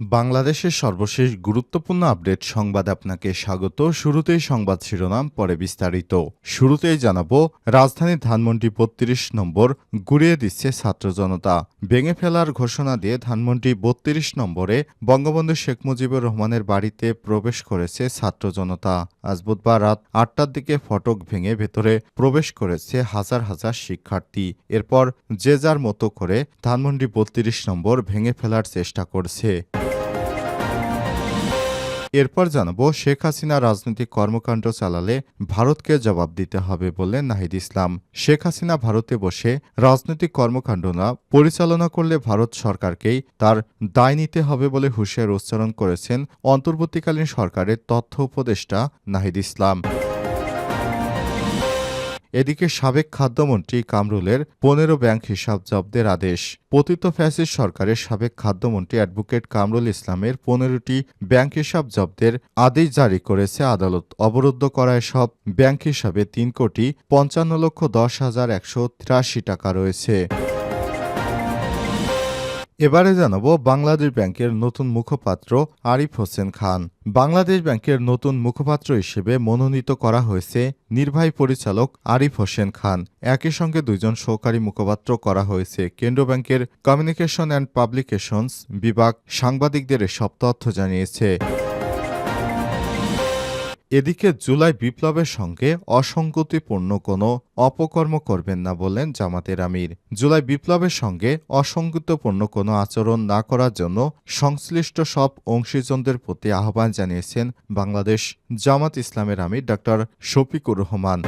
বাংলাদেশের সর্বশেষ গুরুত্বপূর্ণ আপডেট সংবাদ আপনাকে স্বাগত। শুরুতেই সংবাদ শিরোনাম, পরে বিস্তারিত। শুরুতেই জানাব রাজধানীর ধানমন্ডি বত্রিশ নম্বর গুড়িয়ে দিচ্ছে ছাত্র জনতা। ভেঙে ফেলার ঘোষণা দিয়ে ধানমন্ডি বত্রিশ নম্বরে বঙ্গবন্ধু শেখ মুজিবুর রহমানের বাড়িতে প্রবেশ করেছে ছাত্র জনতা। আজ বুধবার রাত আটটার দিকে ফটক ভেঙে ভেতরে প্রবেশ করেছে হাজার হাজার শিক্ষার্থী। এরপর যে যার মতো করে ধানমন্ডি বত্রিশ নম্বর ভেঙে ফেলার চেষ্টা করছে। এরপর জানাব শেখ হাসিনা রাজনৈতিক কর্মকাণ্ড চালালে ভারতকে জবাব দিতে হবে বলে নাহিদ ইসলাম। শেখ হাসিনা ভারতে বসে রাজনৈতিক কর্মকাণ্ড না পরিচালনা করলে ভারত সরকারকেই তার দায় নিতে হবে বলে হুঁশিয়ার উচ্চারণ করেছেন অন্তর্বর্তীকালীন সরকারের তথ্য উপদেষ্টা নাহিদ ইসলাম। এদিকে সাবেক খাদ্যমন্ত্রী কামরুলের পনেরো ব্যাংক হিসাব জব্দের আদেশ। পতিত ফ্যাসিস সরকারের সাবেক খাদ্যমন্ত্রী অ্যাডভোকেট কামরুল ইসলামের পনেরোটি ব্যাংক হিসাব জব্দের আদেশ জারি করেছে আদালত। অবরুদ্ধ করায় সব ব্যাংক হিসাবে তিন কোটি পঞ্চান্ন লক্ষ দশ হাজার একশো তিরাশি টাকা রয়েছে। এবারে জানাব বাংলাদেশ ব্যাংকের নতুন মুখপাত্র আরিফ হোসেন খান। বাংলাদেশ ব্যাংকের নতুন মুখপাত্র হিসেবে মনোনীত করা হয়েছে নির্বাহী পরিচালক আরিফ হোসেন খান। একই সঙ্গে দুইজন সহকারী মুখপাত্র করা হয়েছে। কেন্দ্রীয় ব্যাংকের কমিউনিকেশন অ্যান্ড পাবলিকেশনস বিভাগ সাংবাদিকদের এসব তথ্য জানিয়েছে। এদিকে জুলাই বিপ্লবের সঙ্গে অসঙ্গতিপূর্ণ কোনো অপকর্ম করবেন না বললেন জামাতের আমির। জুলাই বিপ্লবের সঙ্গে অসঙ্গতিপূর্ণ কোনো আচরণ না করার জন্য সংশ্লিষ্ট সব অংশীজনদের প্রতি আহ্বান জানিয়েছেন বাংলাদেশ জামাত ইসলামের আমির ডক্টর শফিকুর রহমান।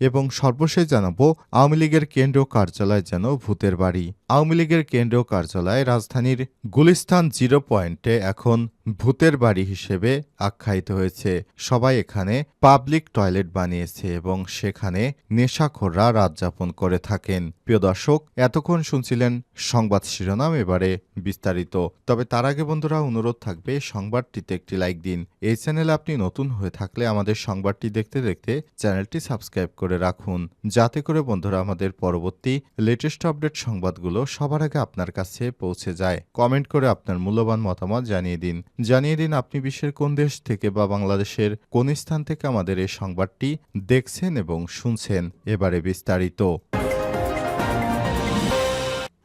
এবং সর্বশেষ জানাব, আওয়ামী লীগের কেন্দ্রীয় কার্যালয় যেন ভূতের বাড়ি। আওয়ামী লীগের কেন্দ্রীয় কার্যালয় রাজধানীর গুলিস্তান জিরো পয়েন্টে এখন ভূতের বাড়ি হিসেবে আখ্যায়িত হয়েছে। সবাই এখানে পাবলিক টয়লেট বানিয়েছে এবং সেখানে নেশাখোররা রাত যাপন করে থাকেন। প্রিয় দর্শক, এতক্ষণ শুনছিলেন সংবাদ শিরোনাম, এবারে বিস্তারিত। তবে তার আগে বন্ধুরা, অনুরোধ থাকবে, সংবাদটিতে একটি লাইক দিন। এই চ্যানেলে আপনি নতুন হয়ে থাকলে আমাদের সংবাদটি দেখতে দেখতে চ্যানেলটি সাবস্ক্রাইব করে রাখুন। যাতে করে বন্ধুরা আমাদের পরবর্তী লেটেস্ট আপডেট সংবাদগুলো সবার আগে আপনার কাছে পৌঁছে যায়। কমেন্ট করে আপনার মূল্যবান মতামত জানিয়ে দিন। জানিয়ে দিন আপনি বিশ্বের কোন দেশ থেকে বা বাংলাদেশের কোন স্থান থেকে আমাদের এই সংবাদটি দেখছেন এবং শুনছেন। এবারে বিস্তারিত।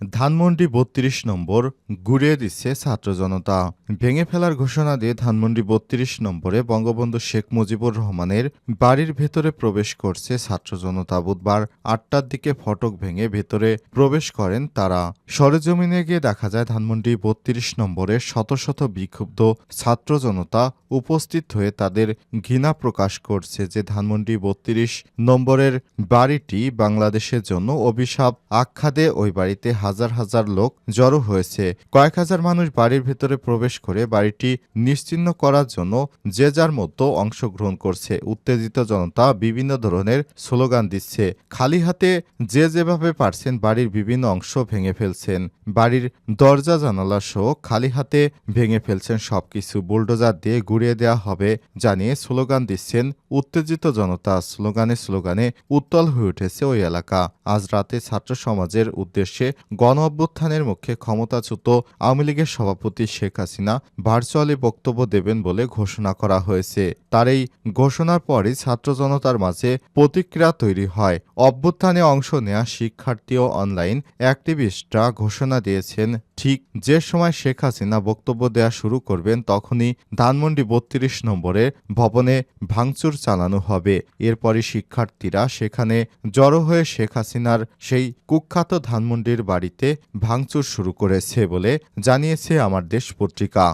ধানমন্ডি বত্রিশ নম্বর গুড়িয়ে দিচ্ছে ছাত্র জনতা। ভেঙে ফেলার ঘোষণা দিয়ে ধানমন্ডি বত্রিশ নম্বরে বঙ্গবন্ধু শেখ মুজিবুর রহমানের বাড়ির ভেতরে প্রবেশ করছে ছাত্র জনতা। বুধবার আটটার দিকে ফটক ভেঙে ভেতরে প্রবেশ করেন তারা। সরেজমিনে গিয়ে দেখা যায় ধানমন্ডি বত্রিশ নম্বরে শত শত বিক্ষুব্ধ ছাত্র জনতা উপস্থিত হয়ে তাদের ঘৃণা প্রকাশ করছে যে ধানমন্ডি বত্রিশ নম্বরের বাড়িটি বাংলাদেশের জন্য অভিশাপ আখ্যাদে ওই বাড়িতে হাজার হাজার লোক জড়ো হয়েছে। কয়েক হাজার মানুষ বাড়ির ভেতরে প্রবেশ করে বাড়িটি নিশ্চিহ্ন করার জন্য যে যার মতো অংশগ্রহণ করছে। উত্তেজিত জনতা বিভিন্ন ধরনের স্লোগান দিচ্ছে। খালি হাতে যে যেভাবে পারছেন বাড়ির বিভিন্ন অংশ ভেঙে ফেলছেন। বাড়ির দরজা জানালা সহ খালি হাতে ভেঙে ফেলছেন সবকিছু। বুলডোজার দিয়ে গুড়িয়ে দেওয়া হবে জানিয়ে স্লোগান দিচ্ছেন উত্তেজিত জনতা। স্লোগানে স্লোগানে উত্তল হয়ে উঠেছে ওই এলাকা। আজ রাতে ছাত্র সমাজের উদ্দেশ্যে গণ অভ্যুত্থানের মুখে ক্ষমতাচ্যুত আওয়ামী লীগের সভাপতি শেখ হাসিনা ভার্চুয়ালি বক্তব্য দেবেন বলে ঘোষণা করা হয়েছে। তার এই ঘোষণার পরই ছাত্র জনতার মাঝে প্রতিক্রিয়া তৈরি হয়। অভ্যুত্থানে অংশ নেয়া শিক্ষার্থী ও অনলাইন অ্যাক্টিভিস্টরা ঘোষণা দিয়েছেন ঠিক যে সময় শেখ হাসিনা বক্তব্য দেয়া শুরু করবেন, তখনই ধানমন্ডি বত্রিশ নম্বরে ভবনে ভাঙচুর চালানো হবে। এরপরই শিক্ষার্থীরা সেখানে জড়ো হয়ে শেখ হাসিনার সেই কুখ্যাত ধানমন্ডির বাড়িতে ভাঙচুর শুরু করেছে বলে জানিয়েছে আমার দেশ পত্রিকা।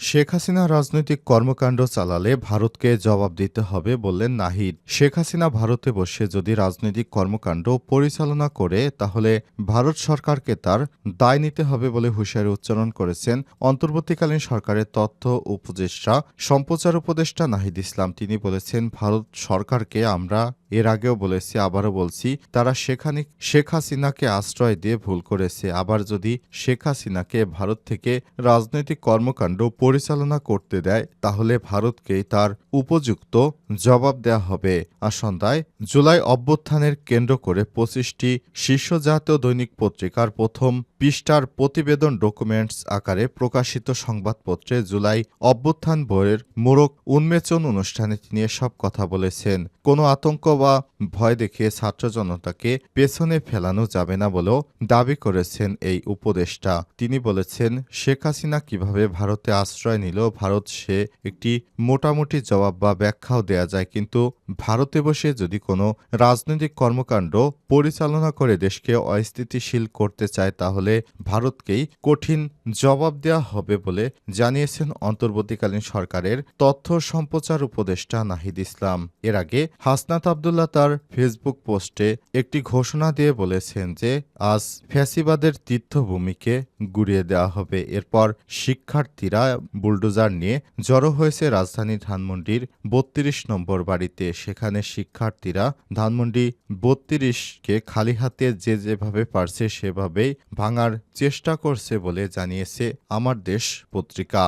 শেখ হাসিনা রাজনৈতিক কর্মকাণ্ড চালালে ভারতকে জবাব দিতে হবে বললেন নাহিদ। শেখ হাসিনা ভারতে বসে যদি রাজনৈতিক কর্মকাণ্ড পরিচালনা করে, তাহলে ভারত সরকারকে তার দায় নিতে হবে বলে হুঁশিয়ারি উচ্চারণ করেছেন অন্তর্বর্তীকালীন সরকারের তথ্য উপদেষ্টা, সম্প্রচার উপদেষ্টা নাহিদ ইসলাম। তিনি বলেছেন, ভারত সরকারকে আমরা এর আগেও বলেছি, আবারও বলছি, তারা সেখানে, শেখ হাসিনাকে আশ্রয় দিয়ে ভুল করেছে। আবার যদি শেখ হাসিনাকে ভারত থেকে রাজনৈতিক কর্মকাণ্ড পরিচালনা করতে দেয়, তাহলে ভারতকেই তার উপযুক্ত জবাব দেয়া হবে। আর সন্ধ্যায় জুলাই অভ্যুত্থানের কেন্দ্র করে পঁচিশটি শীর্ষ জাতীয় দৈনিক পত্রিকার প্রথম পৃষ্ঠার প্রতিবেদন ডকুমেন্টস আকারে প্রকাশিত সংবাদপত্রে জুলাই অভ্যুত্থান বইয়ের মোড়ক উন্মেচন অনুষ্ঠানে তিনি এসব কথা বলেছেন। কোনো আতঙ্ক বা ভয় দেখিয়ে ছাত্র জনতাকে পেছনে ফেলানো যাবে না বলেও দাবি করেছেন এই উপদেষ্টা। তিনি বলেছেন, শেখ হাসিনা কীভাবে ভারতে আশ্রয় নিল, ভারত সে একটি মোটামুটি জবাব বা ব্যাখ্যাও দেয়া যায়। কিন্তু ভারতে বসে যদি কোনো রাজনৈতিক কর্মকাণ্ড পরিচালনা করে দেশকে অস্থিতিশীল করতে চায়, তাহলে ভারতকেই কঠিন জবাব দেওয়া হবে বলে জানিয়েছেন অন্তর্বর্তীকালীন সরকারের তথ্য সম্প্রচার উপদেষ্টা নাহিদ ইসলাম। এর আগে হাসনাত আবদুল্লাহ তার ফেসবুক পোস্টে একটি ঘোষণা দিয়ে বলেছেন যে, আজ ফ্যাসিবাদের তীর্থভূমিকে গুড়িয়ে দেওয়া হবে। এরপর শিক্ষার্থীরা বুলডোজার নিয়ে জড়ো হয়েছে রাজধানী ধানমন্ডির বত্রিশ নম্বর বাড়িতে। সেখানে শিক্ষার্থীরা ধানমন্ডি বত্রিশকে খালি হাতে যে যেভাবে পারছে সেভাবেই ভাঙার চেষ্টা করছে বলে জানিয়েছে আমার দেশ পত্রিকা।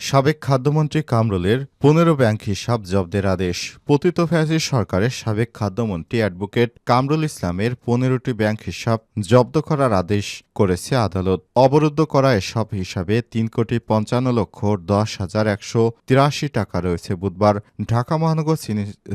সাবেক খাদ্যমন্ত্রী কামরুলের পনেরো ব্যাংক হিসাব জব্দের আদেশ। পতিত ফ্যাসিস সরকারের সাবেক খাদ্যমন্ত্রী অ্যাডভোকেট কামরুল ইসলামের পনেরোটি ব্যাংক হিসাব জব্দ করার আদেশ করেছে আদালত। অবরুদ্ধ করা এসব হিসাবে তিন কোটি পঞ্চান্ন লক্ষ দশ হাজার একশো তিরাশি টাকা রয়েছে বুধবার। ঢাকা মহানগর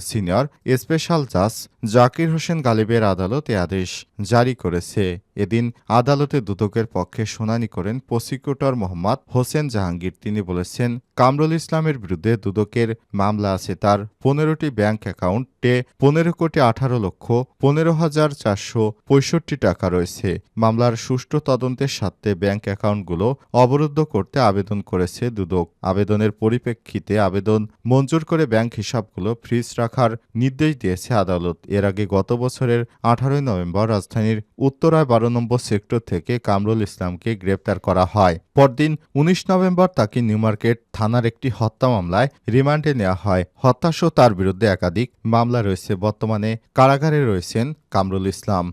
সিনিয়র স্পেশাল জাজ জাকির হোসেন গালিবের আদালত এ আদেশ জারি করেছে। এদিন আদালতে দুদকের পক্ষে শুনানি করেন প্রসিকিউটর মোহাম্মদ হোসেন জাহাঙ্গীর। তিনি বলেছেন, কামরুল ইসলামের বিরুদ্ধে দুদকের মামলা আছে। তার পনেরোটি ব্যাংক অ্যাকাউন্টে পনেরো কোটি আঠারো লক্ষ পনেরো হাজার চারশো পঁয়ষট্টি টাকা রয়েছে। মামলার সুষ্ঠু তদন্তের স্বার্থে ব্যাংক অ্যাকাউন্টগুলো অবরুদ্ধ করতে আবেদন করেছে দুদক। আবেদনের পরিপ্রেক্ষিতে আবেদন মঞ্জুর করে ব্যাংক হিসাবগুলো ফ্রিজ রাখার নির্দেশ দিয়েছে আদালত। এর আগে গত বছরের আঠারোই নভেম্বর রাজধানীর উত্তরায় বারো নম্বর সেক্টর থেকে কামরুল ইসলামকে গ্রেপ্তার করা হয়। পরদিন উনিশ নভেম্বর তাকে নিউমার্কেট থানার একটি হত্যা মামলায় রিমান্ডে নেওয়া হয়। হত্যাসহ তার বিরুদ্ধে একাধিক মামলা রয়েছে। বর্তমানে কারাগারে রয়েছেন কামরুল ইসলাম।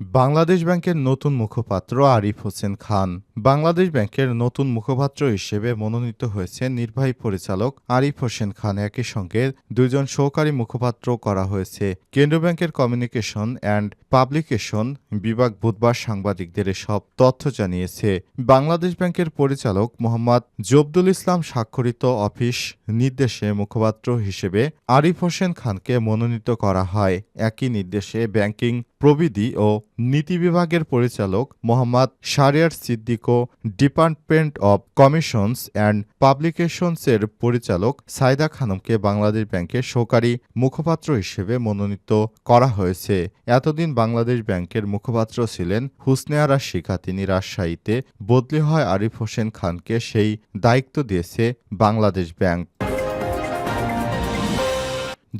বাংলাদেশ ব্যাংকের নতুন মুখপাত্র আরিফ হোসেন খান। বাংলাদেশ ব্যাংকের নতুন মুখপাত্র হিসেবে মনোনীত হয়েছে নির্বাহী পরিচালক আরিফ হোসেন খান। একই সঙ্গে দুইজন সহকারী মুখপাত্র করা হয়েছে। কেন্দ্রীয় ব্যাংকের কমিউনিকেশন অ্যান্ড পাবলিকেশন বিভাগ বুধবার সাংবাদিকদের সব তথ্য জানিয়েছে। বাংলাদেশ ব্যাংকের পরিচালক মোহাম্মদ জবদুল ইসলাম স্বাক্ষরিত অফিস নির্দেশে মুখপাত্র হিসেবে আরিফ হোসেন খানকে মনোনীত করা হয়। একই নির্দেশে ব্যাংকিং প্রবিধি ও নীতি বিভাগের পরিচালক Mohammad Shariar Siddiqui department of communications and পাবলিকেশনসের পরিচালক সাইদা খানমকে বাংলাদেশ ব্যাংকের সহকারী মুখপাত্র হিসেবে মনোনীত করা হয়েছে। এতদিন বাংলাদেশ ব্যাংকের মুখপাত্র ছিলেন হুসনেয়ারা শিখা। তিনি রাজশাহীতে বদলি হয় আরিফ হোসেন খানকে সেই দায়িত্ব দিয়েছে বাংলাদেশ ব্যাংক।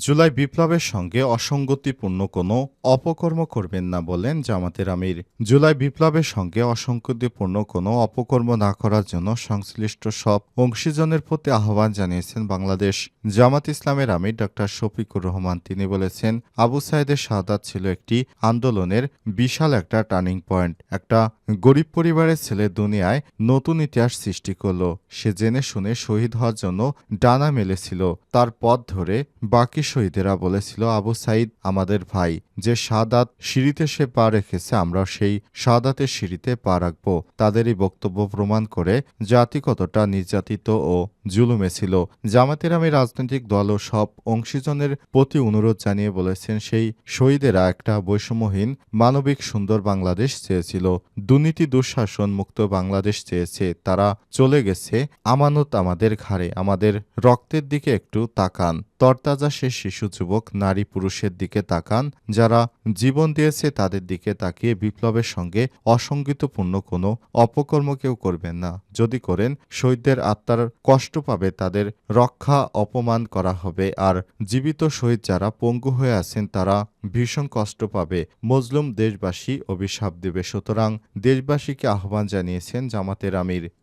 জুলাই বিপ্লবের সঙ্গে অসঙ্গতিপূর্ণ কোনো অপকর্ম করবেন না বলেন জামাতের আমির। জুলাই বিপ্লবের সঙ্গে অসঙ্গতিপূর্ণ কোনো অপকর্ম না করার জন্য সংশ্লিষ্ট সব অংশীজনের প্রতি আহ্বান জানিয়েছেন বাংলাদেশ। জামাত ইসলামের আমির ডক্টর শফিকুর রহমান, তিনি বলেছেন, আবু সাইদের শাহাদাত ছিল একটি আন্দোলনের বিশাল একটা টার্নিং পয়েন্ট। একটা গরিব পরিবারের ছেলে দুনিয়ায় নতুন ইতিহাস সৃষ্টি করল। সে জেনে শুনে শহীদ হওয়ার জন্য ডানা মেলেছিল। তার পথ ধরে বাকি শহীদেরা বলেছিল, আবু সাইদ আমাদের ভাই, যে সাদাত সিঁড়িতে সে পা রেখেছে, আমরা সেই সাদাতের সিঁড়িতে পা রাখব। তাদেরই বক্তব্য প্রমাণ করে জাতি কতটা নির্যাতিত ও জুলুমে ছিল জামাতের আমি রাজনৈতিক দল ও সব অংশীজনের প্রতি অনুরোধ জানিয়ে বলেছেন, সেই শহীদেরা একটা বৈষম্যহীন, মানবিক সুন্দর বাংলাদেশ চেয়েছিল। দুর্নীতি, দুঃশাসন মুক্ত বাংলাদেশ চেয়েছে। তারা চলে গেছে। আমানত আমাদের ঘাড়ে, আমাদের রক্তের দিকে একটু তাকান। তরতাজা সে শিশু যুবক, নারী পুরুষের দিকে তাকান। যারা জীবন দিয়েছে তাদের দিকে তাকিয়ে বিপ্লবের সঙ্গে অসঙ্গিতপূর্ণ কোনো অপকর্ম কেউ করবেন না। যদি করেন, শহীদদের আত্মার কষ্ট পাবে, তাদের রক্ষা অপমান করা হবে আর জীবিত শহীদ যারা পঙ্গু হয়ে আছেন তারা ভীষণ কষ্ট পাবে। মজলুম দেশবাসী অভিশাপ দেবে। সুতরাং দেশবাসীকে আহ্বান জানিয়েছেন জামাতের আমির।